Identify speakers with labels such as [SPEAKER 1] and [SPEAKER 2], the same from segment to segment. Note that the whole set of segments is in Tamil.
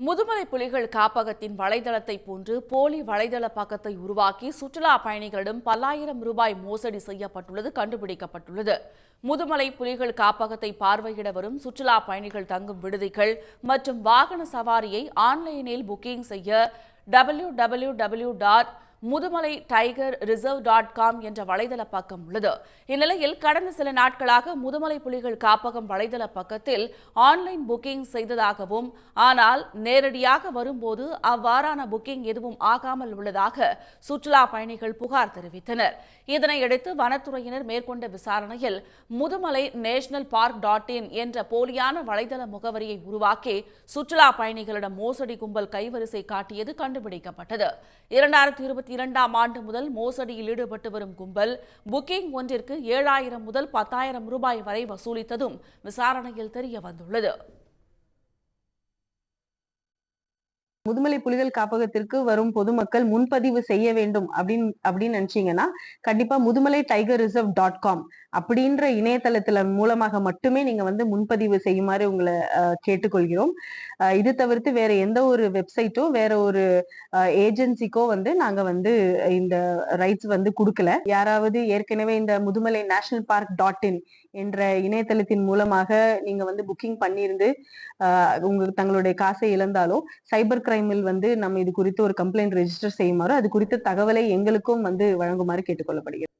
[SPEAKER 1] முதுமலை புலிகள் காப்பகத்தின் வலைதளத்தை போன்று போலி வலைதள பக்கத்தை உருவாக்கி சுற்றுலா பயணிகளிடம் பல்லாயிரம் ரூபாய் மோசடி செய்யப்பட்டுள்ளது கண்டுபிடிக்கப்பட்டுள்ளது. முதுமலை புலிகள் காப்பகத்தை பார்வையிட வரும் சுற்றுலா பயணிகள் தங்கும் விடுதிகள் மற்றும் வாகன சவாரியை ஆன்லைனில் புக்கிங் செய்ய W W W dot Mudumalai tiger reserve dot com என்ற வலைதள பக்கம் உள்ளது. இந்நிலையில் கடந்த சில நாட்களாக முதுமலை புலிகள் காப்பகம் வலைதள பக்கத்தில் ஆன்லைன் புக்கிங் செய்ததாகவும் ஆனால் நேரடியாக வரும்போது அவ்வாறான புக்கிங் எதுவும் ஆகாமல் உள்ளதாக சுற்றுலா பயணிகள் புகார் தெரிவித்தனர். இதனையடுத்து வனத்துறையினர் மேற்கொண்ட விசாரணையில் Mudumalai national park dot in என்ற போலியான வலைதள முகவரியை உருவாக்கி சுற்றுலா பயணிகளிடம் மோசடி கும்பல் கைவரிசை காட்டியது கண்டுபிடிக்கப்பட்டது. இரண்டாயிரத்தி இருபத்தி இருபத்தி இரண்டாம் ஆண்டு முதல் மோசடியில் ஈடுபட்டு வரும் கும்பல் புக்கிங் ஒன்றிற்கு ஏழாயிரம் முதல் பத்தாயிரம் ரூபாய் வரை வசூலித்ததும் விசாரணையில் தெரிய வந்துள்ளது.
[SPEAKER 2] முதுமலை புலிகள் காப்பகத்திற்கு வரும் பொதுமக்கள் முன்பதிவு செய்ய வேண்டும் அப்படின்னு அப்படின்னு நினைச்சீங்கன்னா கண்டிப்பா Mudumalai tiger reserve dot com அப்படின்ற இணையதளத்துல மூலமாக மட்டுமே நீங்க வந்து முன்பதிவு செய்யுமாறு உங்களை கேட்டுக்கொள்கிறோம். இது தவிர்த்து வேற எந்த ஒரு வெப்சைட்டோ வேற ஒரு ஏஜென்சிக்கோ வந்து நாங்க வந்து இந்த ரைட்ஸ் வந்து கொடுக்கல. யாராவது ஏற்கனவே இந்த Mudumalai national park dot in என்ற இணையதளத்தின் மூலமாக நீங்க வந்து புக்கிங் பண்ணியிருந்து அஹ், உங்க தங்களுடைய காசை இழந்தாலோ சைபர் கிரைமில் வந்து நம்ம இது குறித்து ஒரு கம்ப்ளைண்ட் ரெஜிஸ்டர் செய்யுமாறு அது குறித்த தகவலை எங்களுக்கும் வந்து வழங்குமாறு கேட்டுக்கொள்ளப்படுகிறது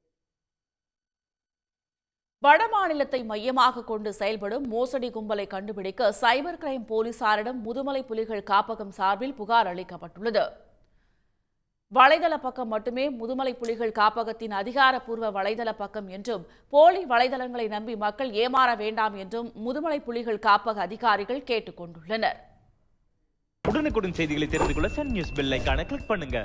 [SPEAKER 1] வடமாநிலத்தை மையமாக கொண்டு செயல்படும் மோசடி கும்பலை கண்டுபிடிக்க சைபர் கிரைம் போலீசாரிடம் முதுமலை புலிகள் காப்பகம் சார்பில் புகார் அளிக்கப்பட்டுள்ளது. வலைதள பக்கம் மட்டுமே முதுமலை புலிகள் காப்பகத்தின் அதிகாரப்பூர்வ வலைதள பக்கம் என்றும் போலி வலைதளங்களை நம்பி மக்கள் ஏமாற வேண்டாம் என்றும் முதுமலை புலிகள் காப்பக அதிகாரிகள் கேட்டுக் கொண்டுள்ளனர்.
[SPEAKER 3] உடனுக்குடன் செய்திகளை தெரிந்து கொள்ள சன் நியூஸ் பெல் கிளிக் பண்ணுங்க.